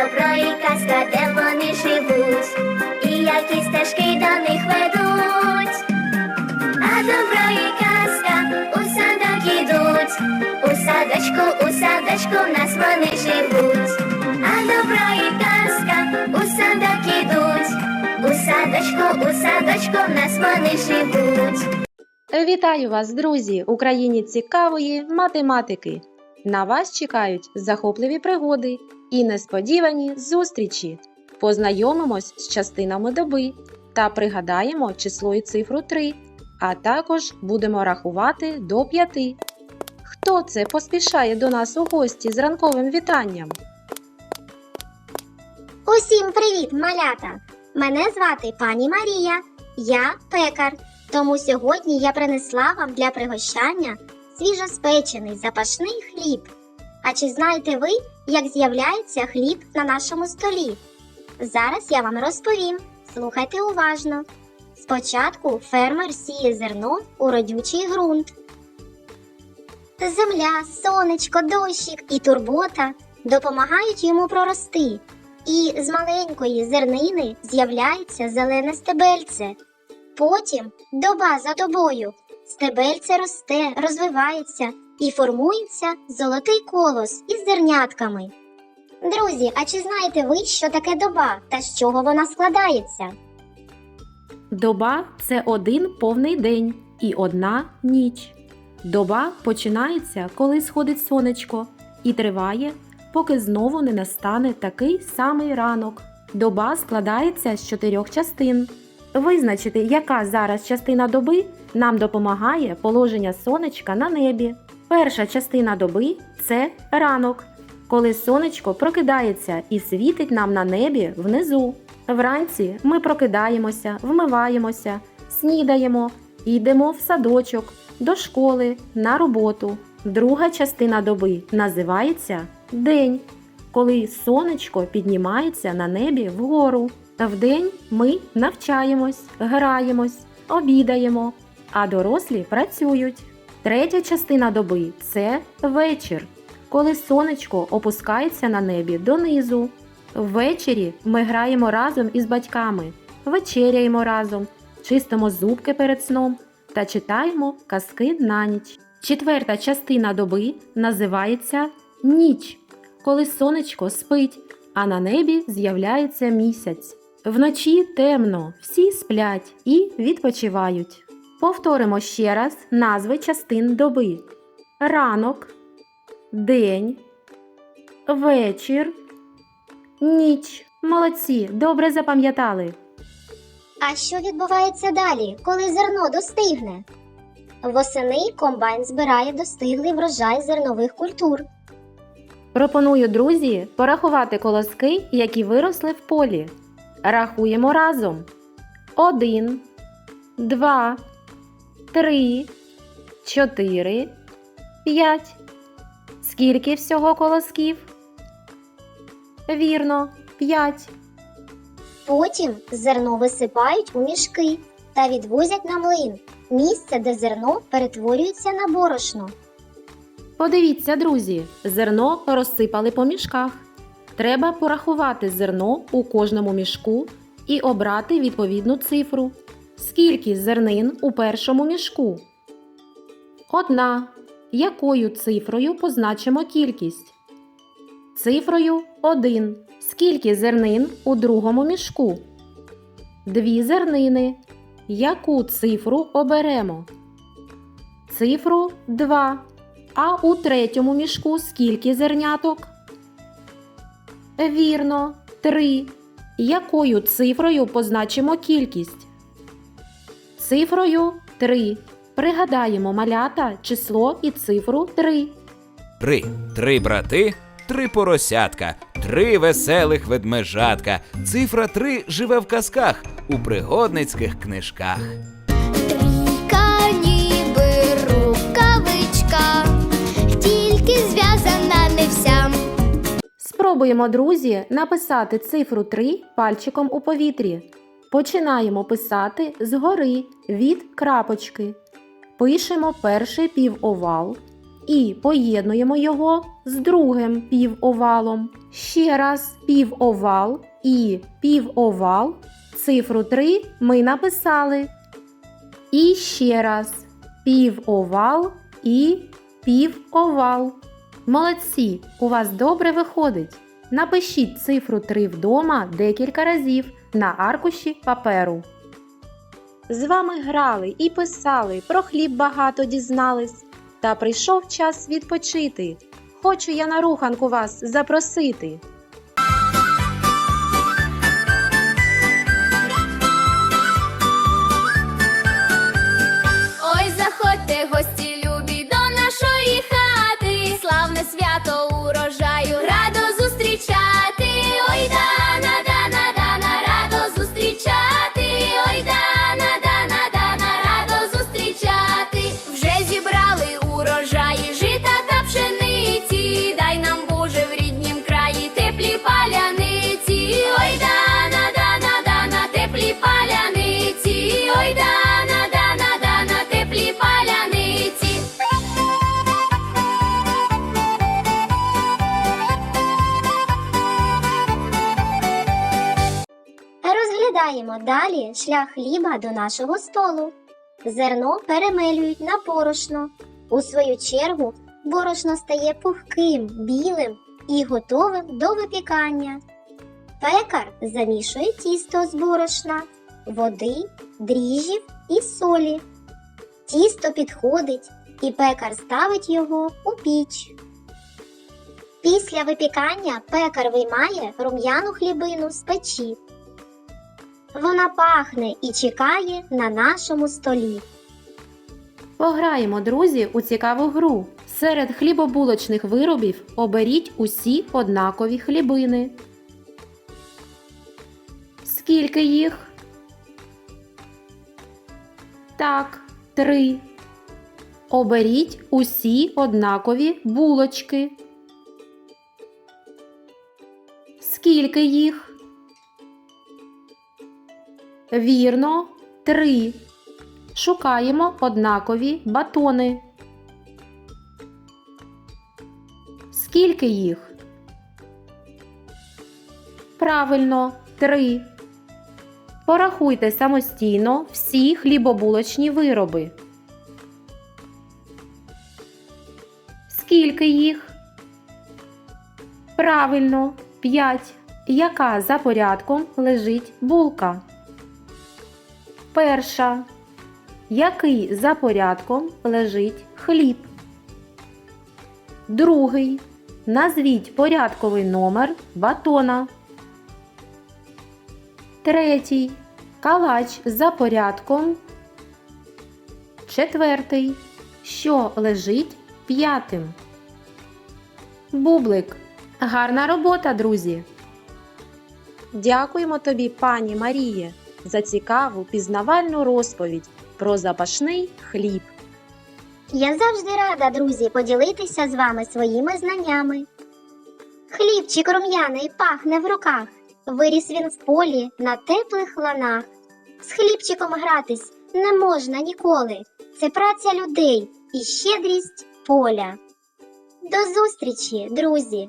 добро і казка, де вони живуть, і які стежки до них ведуть. А добро і казка у садок ідуть, у садочку, у садочку в нас вони живуть. А добро і казка у садок ідуть, у садочку, у садочку в нас вони живуть. Вітаю вас, друзі! Україні цікавої математики! На вас чекають захопливі пригоди і несподівані зустрічі. Познайомимось з частинами доби та пригадаємо число і цифру 3, а також будемо рахувати до 5. Хто це поспішає до нас у гості з ранковим вітанням? Усім привіт, малята! Мене звати пані Марія. Я пекар. Тому сьогодні я принесла вам для пригощання свіжоспечений запашний хліб. А чи знаєте ви, як з'являється хліб на нашому столі? Зараз я вам розповім. Слухайте уважно. Спочатку фермер сіє зерно у родючий ґрунт. Земля, сонечко, дощик і турбота допомагають йому прорости. І з маленької зернини з'являється зелене стебельце. Потім доба за добою. Стебельце росте, розвивається і формується золотий колос із зернятками. Друзі, а чи знаєте ви, що таке доба та з чого вона складається? Доба це один повний день і одна ніч. Доба починається, коли сходить сонечко, і триває, поки знову не настане такий самий ранок. Доба складається з чотирьох частин. Визначити, яка зараз частина доби, нам допомагає положення сонечка на небі. Перша частина доби це ранок, коли сонечко прокидається і світить нам на небі внизу. Вранці ми прокидаємося, вмиваємося, снідаємо, йдемо в садочок, до школи, на роботу. Друга частина доби називається день, коли сонечко піднімається на небі вгору. Вдень ми навчаємось, граємось, обідаємо, а дорослі працюють. Третя частина доби це вечір, коли сонечко опускається на небі донизу. Ввечері ми граємо разом із батьками, вечеряємо разом, чистимо зубки перед сном та читаємо казки на ніч. Четверта частина доби називається ніч, коли сонечко спить, а на небі з'являється місяць. Вночі темно, всі сплять і відпочивають. Повторимо ще раз назви частин доби: ранок, день, вечір, ніч. Молодці, добре запам'ятали. А що відбувається далі, коли зерно достигне? Восени комбайн збирає достиглий врожай зернових культур. Пропоную, друзі, порахувати колоски, які виросли в полі. Рахуємо разом. Один, два, три, чотири, п'ять. Скільки всього колосків? Вірно, п'ять. Потім зерно висипають у мішки та відвозять на млин, місце, де зерно перетворюється на борошно. Подивіться, друзі, зерно розсипали по мішках. Треба порахувати зерно у кожному мішку і обрати відповідну цифру. Скільки зернин у першому мішку? Одна. Якою цифрою позначимо кількість? Цифрою 1. Скільки зернин у другому мішку? Дві зернини. Яку цифру оберемо? Цифру 2. А у третьому мішку скільки зерняток? Вірно, 3. Якою цифрою позначимо кількість? Цифрою 3. Пригадаємо малята число і цифру 3. Три. Три брати, три поросятка, три веселих ведмежатка. Цифра три живе в казках у пригодницьких книжках. Спробуємо, друзі, написати цифру 3 пальчиком у повітрі. Починаємо писати згори від крапочки. Пишемо перший півовал і поєднуємо його з другим півовалом. Ще раз півовал і півовал. Цифру 3 ми написали. І ще раз півовал і півовал. Молодці, у вас добре виходить. Напишіть цифру 3 вдома декілька разів на аркуші паперу. З вами грали і писали, про хліб багато дізнались. Та прийшов час відпочити. Хочу я на руханку вас запросити. Розглядаємо далі шлях хліба до нашого столу. Зерно перемелюють на борошно. У свою чергу борошно стає пухким, білим і готовим до випікання. Пекар замішує тісто з борошна, води, дріжджів і солі. Тісто підходить, і пекар ставить його у піч. Після випікання пекар виймає рум'яну хлібину з печі. Вона пахне і чекає на нашому столі. Пограємо, друзі, у цікаву гру. Серед хлібобулочних виробів оберіть усі однакові хлібини. Скільки їх? Так, три. Оберіть усі однакові булочки. Скільки їх? Вірно, три. Шукаємо однакові батони. Скільки їх? Правильно, три. Порахуйте самостійно всі хлібобулочні вироби. Скільки їх? Правильно, п'ять. Яка за порядком лежить булка? Перша. Який за порядком лежить хліб? Другий. Назвіть порядковий номер батона. Третій. Калач за порядком. Четвертий. Що лежить п'ятим? Бублик. Гарна робота, друзі. Дякуємо тобі, пані Маріє, за цікаву пізнавальну розповідь про запашний хліб. Я завжди рада, друзі, поділитися з вами своїми знаннями. Хлібчик рум'яний пахне в руках. Виріс він в полі на теплих ланах. З хлібчиком гратись не можна ніколи. Це праця людей і щедрість поля. До зустрічі, друзі!